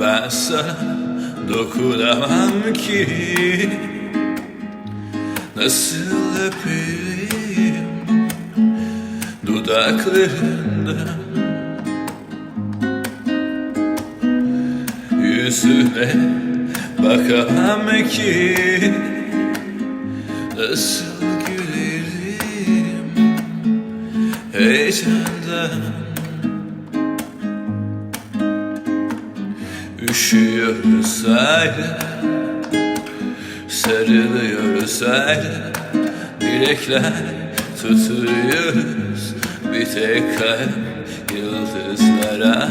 Ben sana dokunamam ki. Nasıl öpeyim dudaklarından Yüzüne bakamam ki. Nasıl gülerim heyecandan Üşüyoruz hala Sarılıyoruz hala. Dilekler tutuyoruz Bir tek kalp yıldızlara